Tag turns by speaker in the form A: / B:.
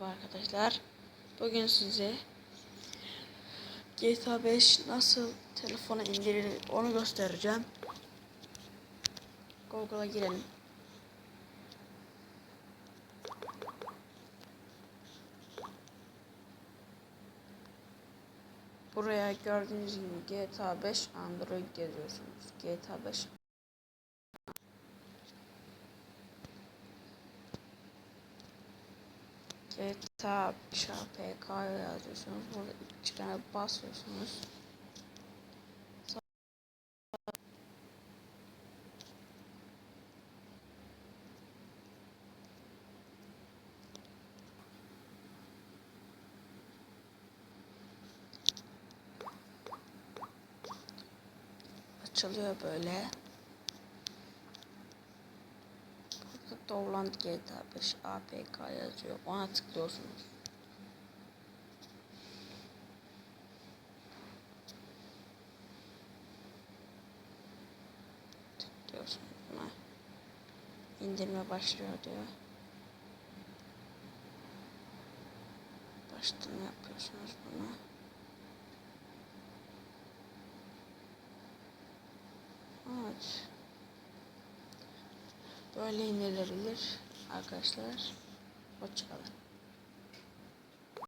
A: Merhaba arkadaşlar. Bugün size GTA 5 nasıl telefona indirilir onu göstereceğim. Google'a girelim. Buraya gördüğünüz gibi GTA 5 Android yazıyorsunuz. GTA 5 GTA PK yazıyorsunuz. Burada iki tane basıyorsunuz. Açılıyor böyle. Dovland GTA 5 APK yazıyor. Ona tıklıyorsunuz. Tıklıyorsunuz buna. İndirme başlıyor diyor. Baştan yapıyorsunuz bunu. Evet. Böyle indirilebilir arkadaşlar. Hoşçakalın.